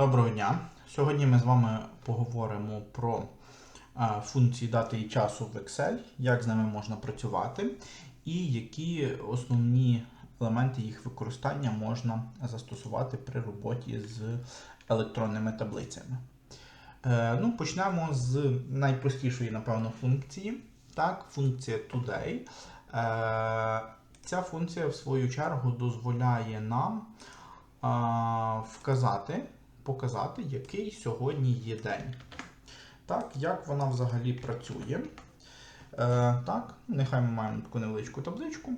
Доброго дня! Сьогодні ми з вами поговоримо про а, функції дати і часу в Excel, як з ними можна працювати, і які основні елементи їх використання можна застосувати при роботі з електронними таблицями. Е, ну, почнемо з найпростішої, напевно, функції. Так, функція Today. Е, ця функція, в свою чергу, дозволяє нам вказати, показати, який сьогодні є день. Так, як вона взагалі працює. Е, так, нехай ми маємо таку невеличку табличку.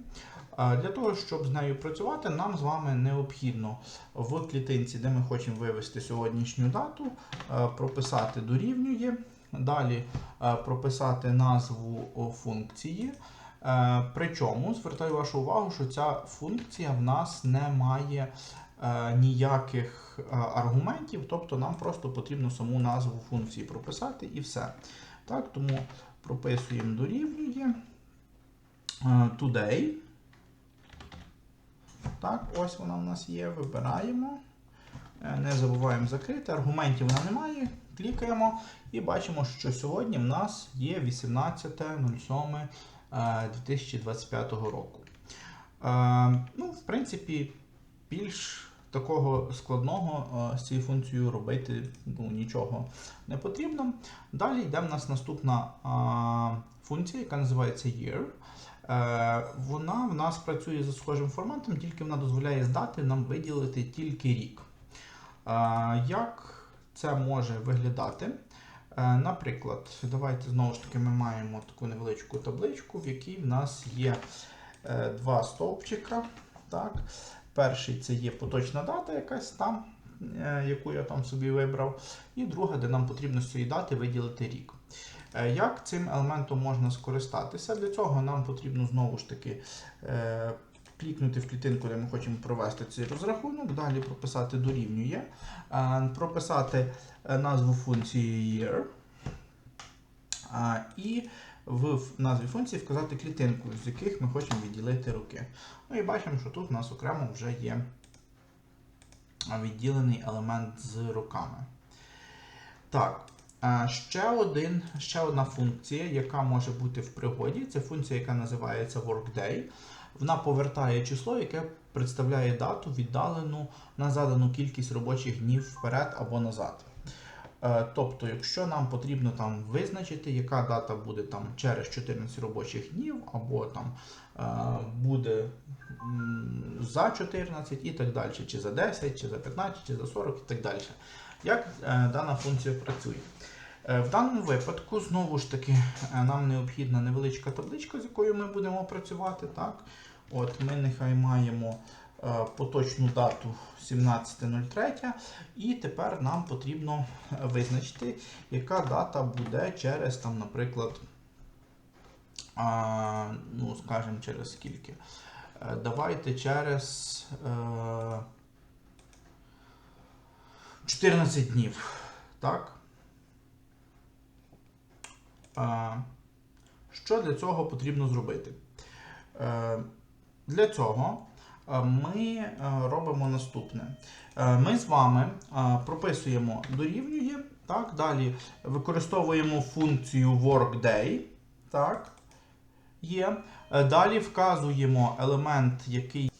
Е, для того, щоб з нею працювати, нам з вами необхідно в клітинці, де ми хочемо вивести сьогоднішню дату, е, прописати дорівнює. Далі прописати назву функції. Причому звертаю вашу увагу, що ця функція в нас не має ніяких е, аргументів, тобто нам просто потрібно саму назву функції прописати і все. Так, тому прописуємо дорівнює е, today. Так, ось вона в нас є. Вибираємо. Е, Не забуваємо закрити. Аргументів вона немає. Клікаємо і бачимо, що сьогодні в нас є 18.07. 2025 року. Е, ну, В принципі, більш такого складного е, з цією функцією робити ну, нічого не потрібно. Далі йде в нас наступна функція, яка називається year. Е, вона в нас працює за схожим форматом, тільки вона дозволяє здати нам виділити тільки рік. Е, як це може виглядати? Наприклад, давайте знову ж таки ми маємо таку невеличку табличку, в якій в нас є два стовпчика. Так. Перший це є поточна дата якась там, е, яку я там собі вибрав. І друга, де нам потрібно з цієї дати виділити рік. Е, Як цим елементом можна скористатися? Для цього нам потрібно знову ж таки е, клікнути в клітинку, де ми хочемо провести цей розрахунок, далі прописати дорівнює, прописати назву функції year і в назві функції вказати клітинку, з яких ми хочемо відділити роки. Ну і бачимо, що тут у нас окремо вже є відділений елемент з роками. Так, ще, один, ще одна функція, яка може бути в пригоді, це функція, яка називається workday. Вона повертає число, яке представляє дату віддалену на задану кількість робочих днів вперед або назад. Е, Тобто, якщо нам потрібно там визначити, яка дата буде там через 14 робочих днів, або там е, буде за 14 і так далі, чи за 10, чи за 15, чи за 40 і так далі. Як е, дана функція працює? В даному випадку, знову ж таки, нам необхідна невеличка табличка, з якою ми будемо працювати. Так? От Ми нехай маємо поточну дату 17.03, і тепер нам потрібно визначити, яка дата буде через, там, наприклад, а, ну, скажімо, через скільки. Е, Давайте через е, 14 днів. Так? Е, Що для цього потрібно зробити? Е, Для цього е, ми е, робимо наступне. Е, Ми з вами е, прописуємо дорівнює, так, далі використовуємо функцію workday. Так, є. Далі вказуємо елемент, який,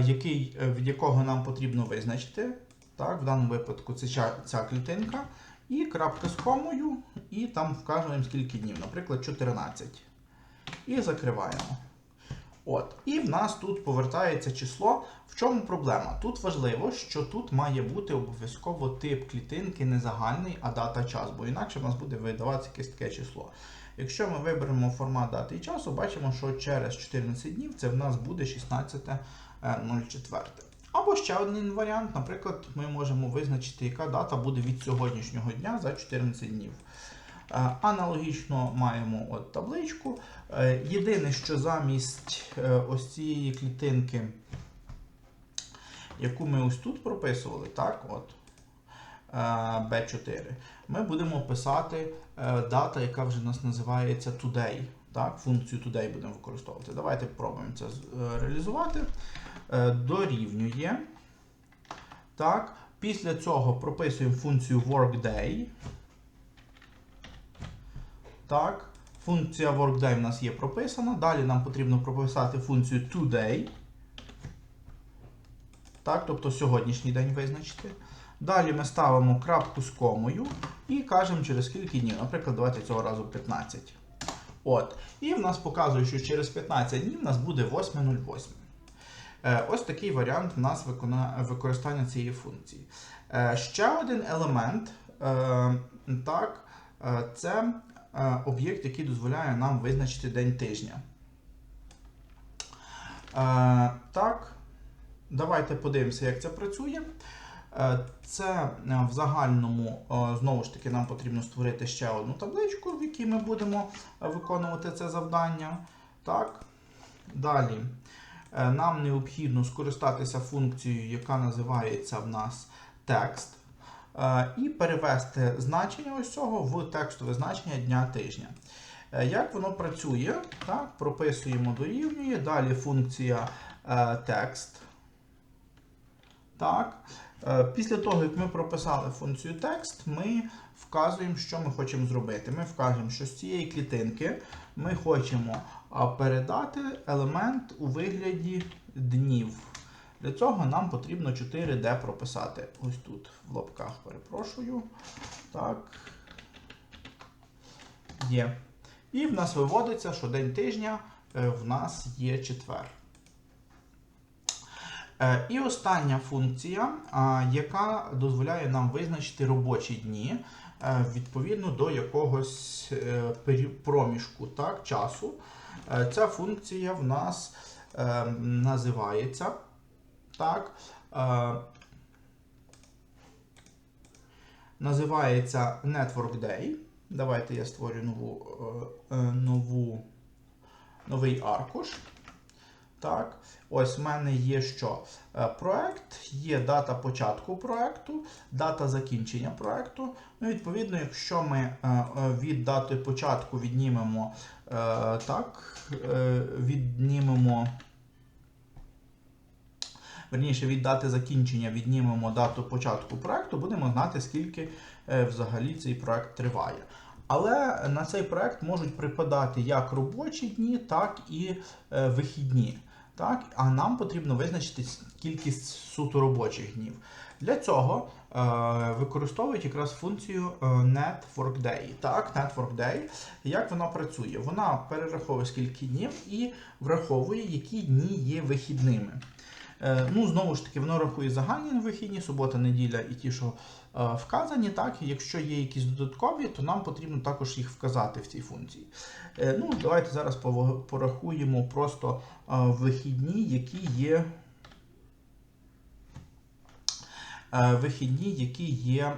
який, від якого нам потрібно визначити. Так, В даному випадку це ця, ця клітинка. І крапка з комою, і там вказуємо скільки днів, наприклад, 14. І закриваємо. От. І в нас тут повертається число. В чому проблема? Тут важливо, що тут має бути обов'язково тип клітинки не загальний, а дата час, бо інакше в нас буде видаватися якесь таке число. Якщо ми виберемо формат дати і часу, бачимо, що через 14 днів це в нас буде 16.04. Або ще один варіант, наприклад, ми можемо визначити, яка дата буде від сьогоднішнього дня за 14 днів. Е, Аналогічно маємо от табличку. Е, Єдине, що замість е, ось цієї клітинки, яку ми ось тут прописували, так, от, е, B4, ми будемо писати дата, яка вже у нас називається today. Так, функцію today будемо використовувати. Давайте спробуємо це реалізувати. Дорівнює. Так, Після цього прописуємо функцію workday. Так. Функція workday в нас є прописана. Далі нам потрібно прописати функцію today. Так, тобто сьогоднішній день визначити. Далі ми ставимо крапку з комою і кажемо через скільки днів. Наприклад, давайте цього разу 15. От. І в нас показує, що через 15 днів в нас буде 8.08. Е, Ось такий варіант в нас використання цієї функції. Е, Ще один елемент е, так, це об'єкт, який дозволяє нам визначити день тижня. Е, Так, давайте подивимося, як це працює. Е, Це е, в загальному, е, знову ж таки, нам потрібно створити ще одну табличку, в якій ми будемо е, виконувати це завдання. Так. Далі е, нам необхідно скористатися функцією, яка називається в нас текст, е, і перевести значення ось цього в текстове значення дня тижня. Е, Як воно працює? Так, прописуємо дорівнює, далі функція е, текст. Так. Е, Після того, як ми прописали функцію текст, ми вказуємо, що ми хочемо зробити. Ми вказуємо, що з цієї клітинки ми хочемо передати елемент у вигляді днів. Для цього нам потрібно 4D прописати. Ось тут в лапках перепрошую. Так. Є. І в нас виводиться, що день тижня е, в нас є четвер. Е, І остання функція, яка дозволяє нам визначити робочі дні е, відповідно до якогось проміжку так, часу. Ця функція в нас називається так, е, називається Network Day. Давайте я створю нову, е, е, нову, новий аркуш. Так, ось в мене є що? Проект, є дата початку проекту, дата закінчення проекту. Ну, відповідно, якщо ми від дати початку віднімемо так, віднімемо. Верніше, від дати закінчення віднімемо дату початку проекту, будемо знати, скільки е, взагалі цей проект триває. Але на цей проект можуть припадати як робочі дні, так і е, вихідні. Так? А нам потрібно визначити кількість суто робочих днів. Для цього е, використовують якраз функцію е, networkday. Так, networkday. Як вона працює? Вона перераховує скільки днів і враховує, які дні є вихідними. Е, Ну, знову ж таки, воно рахує загальні вихідні, субота, неділя і ті, що е, вказані. Так, якщо є якісь додаткові, то нам потрібно також їх вказати в цій функції. Е, Ну, давайте зараз порахуємо просто вихідні, які є. Вихідні, які є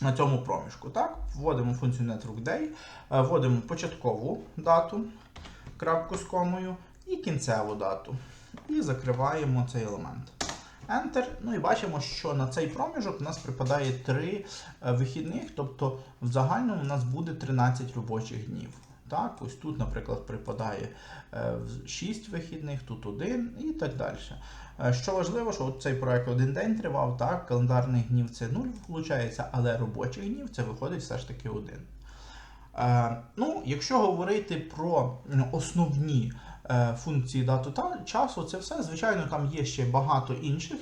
на цьому проміжку. Так? Вводимо функцію networkday, вводимо початкову дату, крапку з комою, і кінцеву дату. І закриваємо цей елемент. Enter. Ну і бачимо, що на цей проміжок у нас припадає 3 вихідних, тобто в загальному у нас буде 13 робочих днів. Так, ось тут, наприклад, припадає 6 вихідних, тут один і так далі. Е, Що важливо, що цей проект один день тривав, так, календарних днів це 0 виходить, але робочих днів це виходить все ж таки один. Е, ну, якщо говорити про основні е, функції дату та часу, це все. Звичайно, там є ще багато інших,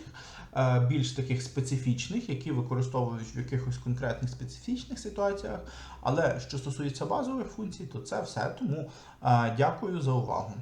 е, більш таких специфічних, які використовують в якихось конкретних специфічних ситуаціях. Але що стосується базових функцій, то це все. Тому е, дякую за увагу.